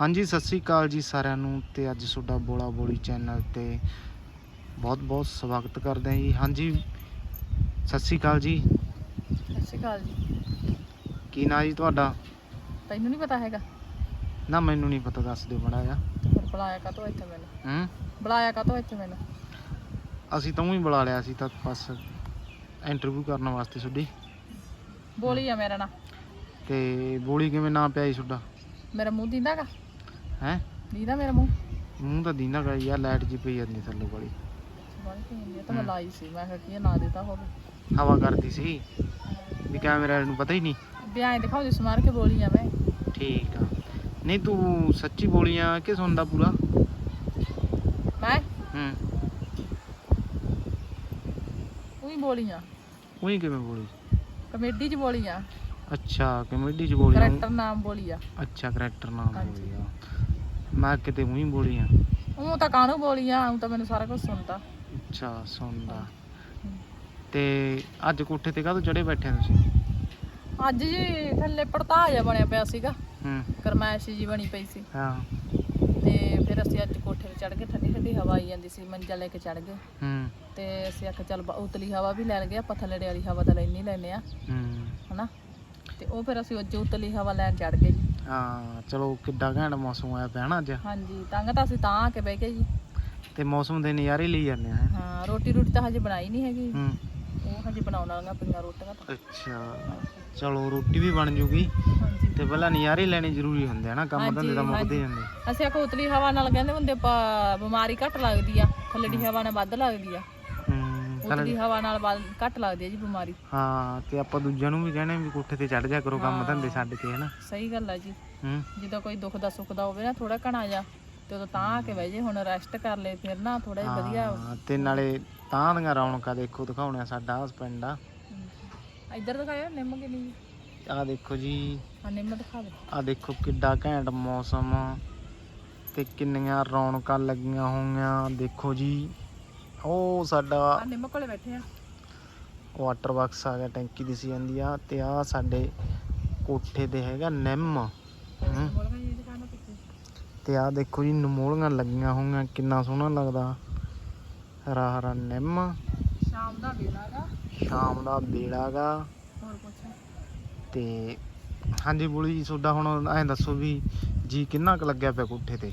ਹਾਂਜੀ ਸਤਿ ਸ੍ਰੀ ਅਕਾਲ ਜੀ ਸਾਰਿਆਂ ਨੂੰ ਤੇ ਅੱਜ ਤੁਹਾਡਾ ਬੋਲਾ ਬੋਲੀ ਚੈਨਲ ਤੇ ਬਹੁਤ ਬਹੁਤ ਸਵਾਗਤ ਕਰਦੇ ਹਾਂ ਜੀ। ਹਾਂਜੀ ਸਤਿ ਸ੍ਰੀ ਅਕਾਲ ਜੀ। ਸਤਿ ਸ਼੍ਰੀ ਅਕਾਲ ਜੀ। ਕੀ ਨਾਂ ਜੀ ਤੁਹਾਡਾ? ਤੈਨੂੰ ਨਹੀਂ ਪਤਾ ਹੈਗਾ? ਨਾ ਮੈਨੂੰ ਨਹੀਂ ਪਤਾ ਦੱਸ ਦਿਓ ਬੜਾ ਆ ਤੇ ਫਿਰ ਬੁਲਾਇਆ ਕਾ ਇੱਥੇ ਮੈਨੂੰ? ਹੂੰ? ਬੁਲਾਇਆ ਕਾ ਇੱਥੇ ਮੈਨੂੰ? ਅਸੀਂ ਤਾਂ ਹੀ ਬੁਲਾ ਲਿਆ ਸੀ ਤਾਂ ਬਸ ਇੰਟਰਵਿਊ ਕਰਨ ਵਾਸਤੇ ਤੁਹਾਡੀ। ਬੋਲੀ ਆ ਮੇਰਾ ਨਾਂ। ਤੇ ਬੋਲੀ ਕਿਵੇਂ ਨਾਂ ਪਿਆ ਜੀ ਤੁਹਾਡਾ? ਮੇਰਾ ਮੂੰਹ ਦਿੰਦਾਗਾ ਹੈ? ਦੀਦਾ ਮੇਰਾ ਮੂੰਹ? ਮੂੰਹ ਤਾਂ ਦੀਨਾ ਗਾ ਯਾਰ ਲਾਈਟ ਜੀ ਪਈ ਜਾਂਦੀ ਥੱਲੇ ਵਾਲੀ। ਜਾਂਦੀ ਆ, ਤਾਂ ਮੈਂ। ਲਾਈ ਸੀ ਮੈਂ ਕਿਹਾ ਕੀ ਆ, ਨਾ ਦਿੱਤਾ ਹੋਵੇ। ਹਵਾ ਕਰਦੀ ਸੀ। ਵੀ ਕੈਮਰਾ ਨੂੰ ਪਤਾ ਹੀ ਨਹੀਂ। ਵੀ ਐਂ ਦਿਖਾਉਂਦੀ ਸਮਾਰ ਕੇ ਬੋਲੀ ਮੈਂ ਠੀਕ ਆ। ਨਹੀਂ ਤੂੰ ਸੱਚੀ ਬੋਲੀਆਂ ਕਿ ਸੁਣਦਾ ਪੂਰਾ? ਮੈਂ? ਹੂੰ। ਉਹੀ ਬੋਲੀ ਆ ਉਹੀ ਕਿਵੇਂ ਬੋਲੀ? ਕਮੇਡੀ 'ਚ ਬੋਲੀ ਆ ਅੱਛਾ ਕਮੇਡੀ ਚ ਬੋਲੀ ਕਰੈਕਟਰ ਨਾਮ ਬੋਲੀ ਆ ਅੱਛਾ ਕਰੈਕਟਰ ਨਾਮ ਹਾਂਜੀ। ਬੋਲੀ ਆ ਮੈਂ ਕਿਤੇ ਉਹੀ ਬੋਲੀ ਆ। ਉਹ ਤਾਂ ਕਾਹਨੂੰ ਬੋਲੀ ਆ ਉਹ ਤਾਂ ਮੈਨੂੰ ਸਾਰਾ ਕੁਝ ਸੁਣਦਾ। ਅੱਛਾ ਸੁਣਦਾ। ਤੇ ਅੱਜ ਕੋਠੇ ਤੇ ਕਾਹਤੋਂ ਚੜੇ ਬੈਠੇ ਆ ਤੁਸੀਂ? ਅੱਜ ਜੀ ਥੱਲੇ ਪੜਤਾ ਜਾ ਬਣਿਆ ਪਿਆ ਸੀਗਾ। ਹੂੰ। ਗਰਮੈਸ਼ ਜੀ ਬਣੀ ਪਈ ਸੀ। ਹਾਂ। ਤੇ ਫਿਰ ਅਸੀਂ ਅੱਜ ਕੋਠੇ ਤੇ ਚੜ ਗਏ ਠੰਡੀ ਠੰਡੀ ਹਵਾ ਆਈ ਜਾਂਦੀ ਸੀ ਮੰਜਾ ਲੈ ਕੇ ਚੜ ਗਏ। ਹੂੰ। ਤੇ ਅਸੀਂ ਆਖਿਆ ਚੱਲ ਬ- ਉਤਲੀ ਹਵਾ ਵੀ ਲੈ ਲਗੇ ਆਪਾਂ ਥੱਲੜੇ ਵਾਲੀ ਹਵਾ ਤਾਂ ਲੈਣੀ ਲੈਨੇ ਆ। ਹੂੰ। ਹਨਾ? ਤੇ ਉਹ ਫਿਰ ਅਸੀਂ ਅੱਜ ਉਤਲੀ ਹਵਾ ਲੈਣ ਚੜ ਗਏ ਹਾਂ ਚਲੋ ਕਿੱਡਾ ਘੈਂਟ ਮੌਸਮ ਆਇਆ ਪਿਆ ਨਾ ਅੱਜ। ਹਾਂਜੀ ਤੰਗ ਤਾਂ ਅਸੀਂ ਤਾਂ ਆ ਕੇ ਬਹਿ ਗਏ ਜੀ। ਤੇ ਮੌਸਮ ਦੇ ਨਜ਼ਾਰੇ ਲਈ ਜਾਂਦੇ ਆ ਹੈਂ। ਹਾਂ ਰੋਟੀ ਰੋਟੀ ਤਾਂ ਹਜੇ ਬਣਾਈ ਨਹੀਂ ਹੈਗੀ। ਹੂੰ। ਉਹ ਹਜੇ ਬਣਾਉਣ ਵਾਲੀਆਂ ਪਈਆਂ ਰੋਟੀਆਂ ਤਾਂ। ਅੱਛਾ। ਚਲੋ ਰੋਟੀ ਵੀ ਬਣ ਜੂਗੀ। ਹਾਂਜੀ। ਤੇ ਪਹਿਲਾਂ ਨਜ਼ਾਰੇ ਲੈਣੇ ਜ਼ਰੂਰੀ ਹੁੰਦੇ ਆ ਨਾ ਕੰਮ ਧੰਦੇ ਤਾਂ ਮੁੱਕਦੇ। ਜਾਂਦੇ ਅਸੀਂ ਆਖੋ ਉਤਲੀ ਹਵਾ ਨਾਲ ਕਹਿੰਦੇ ਹੁੰਦੇ ਪ- ਬਿਮਾਰੀ ਘੱਟ ਲੱਗਦੀ ਆ ਥੱਲੜੀ ਹਵਾ ਨਾਲ ਵੱਧ ਲੱਗਦੀ ਆ। ਹੂੰ ਉਤਲੀ ਹਵਾ ਨਾਲ ਘੱਟ ਲੱਗਦੀ ਆ ਜੀ ਬਿਮਾਰੀ। ਹਾਂ ਤੇ ਆਪਾਂ ਦੂਜਿਆਂ ਨੂੰ ਵੀ ਕਹਿਣੇ ਵੀ ਕੋਠੇ ਤੇ ਚੜ ਜਾ ਕਰੋ ਕੰਮ ਹਾਂ। ਧੰਦੇ ਛੱਡ ਕੇ ਹਨਾ। ਸਹੀ ਗੱਲ ਆ ਜੀ। ਹੂੰ। ਜਦੋਂ ਕੋਈ ਦੁੱਖ ਦਾ ਸੁੱਖ ਦਾ ਹੋਵੇ ਨਾ ਥੋੜਾ ਘਣਾ ਜਾ ਤੇ ਉਦੋਂ ਤਾਂ ਆ ਕੇ ਬਹਿ ਜੇ ਹੁਣ ਰੈਸਟ ਕਰ ਲੈ ਫਿਰ ਨਾ ਥੋੜਾ ਜਿਹਾ ਵਧੀਆ। ਹਾਂ, ਤੇ ਨਾਲੇ ਤਾਂ ਦੀਆਂ ਰੌਣਕਾਂ ਦੇਖੋ ਦਿਖਾਉਣੇ ਆ ਸਾਡਾ ਪਿੰਡ ਆ। ਇੱਧਰ ਦਿਖਾਇਆ ਨਿੰਮ ਕਿ ਨਹੀਂ ਆਹ ਦੇਖੋ ਜੀ। ਆ ਨਿੰਮ ਦਿਖਾ ਦੇ ਆਹ ਦੇਖੋ ਕਿੱਡਾ ਘੈਂਟ ਮੌਸਮ ਆ ਤੇ ਕਿੰਨੀਆਂ ਰੌਣਕਾਂ ਲੱਗੀਆਂ ਹੋਈਆਂ ਦੇਖੋ ਜੀ। ਉਹ ਸਾਡਾ ਆ ਨਿੰਮ ਕੋਲੇ ਬੈਠੇ ਆ। ਵਾਟਰ ਬਾਕਸ ਆ ਗਿਆ ਟੈਂਕੀ ਦਿਸੀ ਜਾਂਦੀ ਆ ਤੇ ਆ ਸਾਡੇ ਕੋਠੇ ਤੇ ਹੈਗਾ ਨਿੰਮ। ਬੋਲ ਤੇ ਆ ਦੇਖੋ ਜੀ ਨਮੋਲੀਆਂ ਲੱਗੀਆਂ ਹੋਈਆਂ ਕਿੰਨਾ ਸੋਹਣਾ ਲੱਗਦਾ। ਹਰਾ ਹਰਾ ਨਿੰਮ। ਸ਼ਾਮ ਦਾ ਵੇਲਾ ਗਾ ਸ਼ਾਮ ਦਾ ਵੇਲਾ ਗਾ ਹੋਰ ਕੁਛ ਤੇ ਹਾਂਜੀ ਬੋਲੀ ਜੀ ਤੁਹਾਡਾ ਹੁਣ ਐਂ ਦੱਸੋ ਵੀ ਜੀ ਕਿੰਨਾ ਕੁ ਲੱਗਿਆ ਪਿਆ ਕੋਠੇ ਤੇ?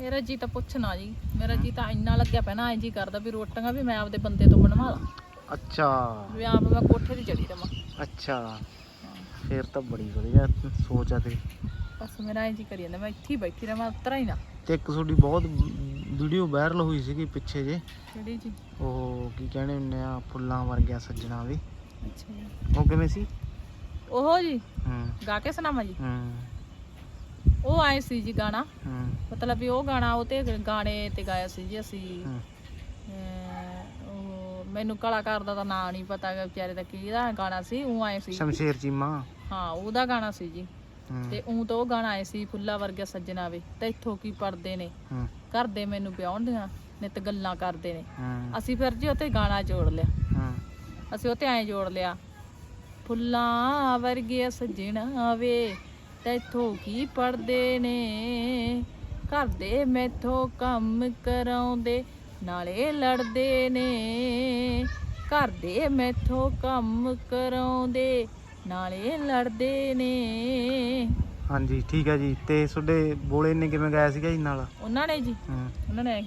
ਮੇਰਾ ਜੀ ਤਾਂ ਪੁੱਛਣਾ ਜੀ। ਮੇਰਾ ਜੀ ਤਾਂ ਇੰਨਾ ਲੱਗਿਆ ਪੈਣਾ ਐਂ ਜੀ ਕਰਦਾ ਵੀ ਰੋਟੀਆਂ ਵੀ ਮੈਂ ਆਪਦੇ ਬੰਦੇ ਤੋਂ ਬਣਵਾ ਲਾਂ। ਅੱਛਾ। ਵੀ ਆਪ ਮੈਂ ਕੋਠੇ ਤੇ ਚੜੀ ਰਵਾਂ। ਅੱਛਾ। ਫੇਰ ਤਾਂ ਬੜੀ ਵਧੀਆ ਸੋਚ ਆ ਤੇ ਬਸ ਮੇਰਾ ਐਂ ਜੀ ਕਰੀ ਜਾਂਦਾ ਮੈਂ ਇੱਥੇ ਹੀ ਬੈਠੀ ਰਵਾਂ ਉਤਰਾ ਹੀ ਨਾ। ਤੇ ਇੱਕ ਤੁਹਾਡੀ ਬਹੁਤ ਵੀਡੀਓ ਵਾਇਰਲ ਹੋਈ ਸੀਗੀ ਪਿੱਛੇ ਜੇ। ਕਿਹੜੀ ਜੀ? ਉਹ ਕੀ ਕਹਿੰਦੇ ਹੁੰਦੇ ਆ ਫੁੱਲਾਂ ਵਰਗਿਆ ਸੱਜਣਾ ਵੀ ਅੱਛਾ ਉਹ ਕਿਵੇਂ ਸੀ? ਉਹ ਜੀ? ਹੂੰ। ਗਾ ਕੇ ਸੁਣਾਵਾਂ ਜੀ? ਹੂੰ। ਉਹ ਆਏ ਸੀ ਜੀ ਗਾਣਾ। ਹੂੰ। ਮਤਲਬ ਵੀ ਉਹ ਗਾਣਾ ਉਹ ਤੇ ਗਾਣੇ ਤੇ ਗਾਇਆ ਸੀ ਜੀ ਅਸੀਂ। ਹੂੰ। ਅਹ, ਉਹ ਮੈਨੂੰ ਕਲਾਕਾਰ ਦਾ ਤਾਂ ਨਾਂ ਨਹੀਂ ਪਤਾ ਗਾ ਵਿਚਾਰੇ ਦਾ ਕਿਹਦਾ ਗਾਣਾ ਸੀ ਉਹ ਆਏ ਸੀ। ਸ਼ਮਸ਼ੇਰ ਚੀਮਾ। ਹਾਂ ਉਹਦਾ ਗਾਣਾ ਸੀ ਜੀ। ਹੂੰ। ਤੇ ਉਹ ਤਾਂ ਉਹ ਗਾਣਾ ਆਏ ਸੀ ਫੁੱਲਾ ਵਰਗਾ ਸੱਜਣਾ ਵੇ। ਤੇ ਇੱਥੋਂ ਕੀ ਪੜਦੇ ਨੇ? ਹੂੰ। ਘਰ ਦੇ ਮੈਨੂੰ ਵਿਆਹੁੰਦੀਆਂ ਨਿਤ ਗੱਲਾਂ ਕਰਦੇ ਨੇ। ਹੂੰ। ਅਸੀਂ ਫਿਰ ਜੀ ਉੱਤੇ ਗਾਣਾ ਜੋੜ ਲਿਆ। ਹੂੰ। ਅਸੀਂ ਉੱਤੇ ਐਂ ਜੋੜ ਲਿਆ। ਫੁੱਲਾਂ ਵਰਗੇ ਸੱਜਣਾ ਵੇ ਤੈਥੋਂ ਕੀ ਪੜਦੇ ਨੇ? ਘਰ ਦੇ ਮੈਥੋਂ ਕੰਮ ਕਰਾਉਂਦੇ ਨਾਲੇ ਲੜਦੇ ਨੇ। ਘਰ ਦੇ ਮੈਥੋਂ ਕੰਮ ਕਰਾਉਂਦੇ ਨਾਲੇ ਲੜਦੇ ਨੇ। ਹਾਂਜੀ ਠੀਕ ਹੈ ਜੀ। ਤੇ ਤੁਹਾਡੇ ਬੋਲੇ ਨੇ ਕਿਵੇਂ ਗਾਇਆ ਸੀਗਾ ਜੀ ਨਾਲ? ਉਹਨਾਂ ਨੇ ਜੀ ਹੂੰ। ਉਹਨਾਂ ਨੇ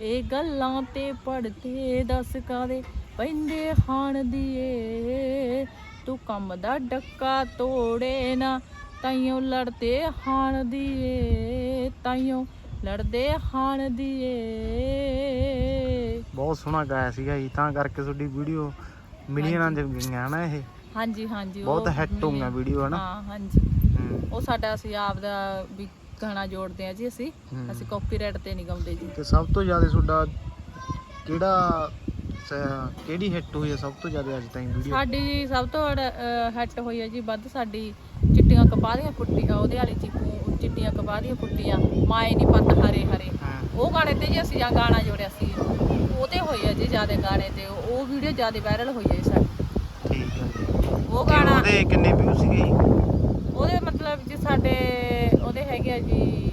ਇਹ ਗੱਲਾਂ ਤੇ ਪੜਦੇ ਦੱਸ ਕਾਦੇ ਪੈਂਦੇ ਹਾਣ ਦੀਏ ਤੂੰ ਕੰਮ ਦਾ ਡੱਕਾ ਤੋੜੇ ਨਾ। ਤਾਈਓ ਲੜਦੇ ਹਾਣ ਦੀਏ ਤਾਈਓ ਲੜਦੇ ਹਾਣ ਦੀਏ। ਬਹੁਤ ਸੋਹਣਾ ਗਾਇਆ ਸੀਗਾ ਜੀ ਤਾਂ ਕਰਕੇ ਤੁਹਾਡੀ ਵੀਡੀਓ ਮਿਲੀਅਨਾਂ ਚ ਗਈਆਂ ਹਨਾ ਇਹ। ਹਾਂਜੀ ਹਾਂਜੀ ਉਹ ਬਹੁਤ ਹਿੱਟ। ਹੋਈਆਂ ਵੀਡੀਓ ਹਨਾ। ਹਾਂ ਹਾਂਜੀ। ਉਹ ਸਾਡਾ ਅਸੀਂ ਆਪ ਦਾ ਵੀ ਗਾਣਾ ਜੋੜਦੇ ਆ ਜੀ ਅਸੀਂ। ਅਸੀਂ ਕਾਪੀਰਾਈਟ ਤੇ ਨਹੀਂ ਗਾਉਂਦੇ ਜੀ। ਤੇ ਸਭ ਤੋਂ ਜ਼ਿਆਦਾ ਤੁਹਾਡਾ ਕਿਹੜਾ ਸ- ਕਿਹੜੀ ਹਿੱਟ ਹੋਈ ਹੈ ਸਭ ਤੋਂ ਜ਼ਿਆਦਾ ਅੱਜ ਤਾਈਂ ਵੀਡੀਓ ਸਾਡੀ ਜੀ ਸਭ ਤੋਂ ਹਿੱਟ ਹੋਈ ਹੈ ਜੀ ਵੱਧ ਸਾਡੀ ਚਿੱਟੀਆਂ ਕਪਾਹ ਦੀਆਂ ਫੁੱਟੀਆਂ ਉਹਦੇ ਵਾਲੀ ਚੀਕੂ ਚਿੱਟੀਆਂ ਕਪਾਹ ਦੀਆਂ ਫੁੱਟੀਆਂ ਮਾਏ ਨਹੀਂ ਪੱਤ ਹਰੇ ਹਰੇ। ਉਹ ਗਾਣੇ ਤੇ ਜੀ ਅਸੀਂ ਆ ਗਾਣਾ ਜੋੜਿਆ ਸੀ। ਉਹਦੇ ਹੋਈ ਹੈ ਜੀ ਜ਼ਿਆਦਾ ਗਾਣੇ ਤੇ ਉਹ ਵੀਡੀਓ ਜ਼ਿਆਦਾ ਵਾਇਰਲ ਹੋਈ ਹੈ ਜੀ ਸਾਡੀ। ਠੀਕ ਹੈ। ਜੀ ਉਹ ਤੇ ਗਾਣਾ ਉਹਦੇ ਕਿੰਨੇ ਵਿਊ ਸੀਗੇ ਜੀ? ਉਹਦੇ ਮਤਲਬ ਜੀ ਸਾਡੇ ਉਹਦੇ ਹੈਗੇ ਆ ਜੀ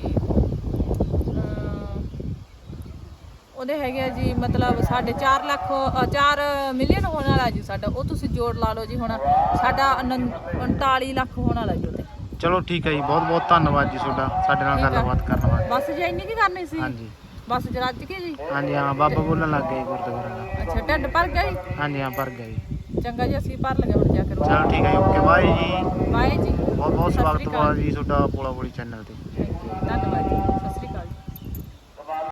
ਉਹਦੇ ਹੈਗੇ ਆ ਜੀ ਮਤਲਬ ਸਾਡੇ 4 ਲੱਖ 4 ਮਿਲੀਅਨ ਹੋਣ ਵਾਲਾ ਜੀ ਸਾਡਾ ਉਹ ਤੁਸੀਂ ਜੋੜ ਲਾ ਲਓ ਜੀ ਹੁਣ ਸਾਡਾ ਉਨੰ- 39 ਲੱਖ ਹੋਣ ਵਾਲਾ ਜੀ ਉਹਦੇ ਚਲੋ ਠੀਕ ਹੈ ਜੀ ਬਹੁਤ ਬਹੁਤ ਧੰਨਵਾਦ ਜੀ ਤੁਹਾਡਾ ਸਾਡੇ ਨਾਲ। ਗੱਲਬਾਤ ਕਰਨ ਵਾਸਤੇ। ਬਸ ਜੀ ਇੰਨੀ ਕੀ ਕਰਨੀ ਸੀ? ਹਾਂਜੀ। ਬਸ ਰੱਜ ਕੇ ਜੀ? ਹਾਂਜੀ ਹਾਂ ਬਾਬਾ ਬੋਲਣ ਲੱਗ ਗਏ ਗੁਰਦੁਆਰਾ ਦਾ ਅੱਛਾ ਢਿੱਡ ਭਰ ਗਿਆ ਜੀ? ਹਾਂਜੀ ਹਾਂ ਭਰ ਗਿਆ ਜੀ। ਚੰਗਾ ਜੀ ਅਸੀਂ ਭਰ ਲਗੇ ਹੁਣ ਜਾ ਕੇ ਚਲੋ ਠੀਕ ਹੈ ਜੀ ਓਕੇ ਬਾਏ ਜੀ। ਬਾਏ ਜੀ। ਬਹੁਤ ਬਹੁਤ ਸਵਾਗਤ। ਹੈ ਜੀ। ਤੁਹਾਡਾ ਬੋਲਾ ਬੋਲੀ ਚੈਨਲ ਤੇ। ਧੰਨਵਾਦ ਜੀ।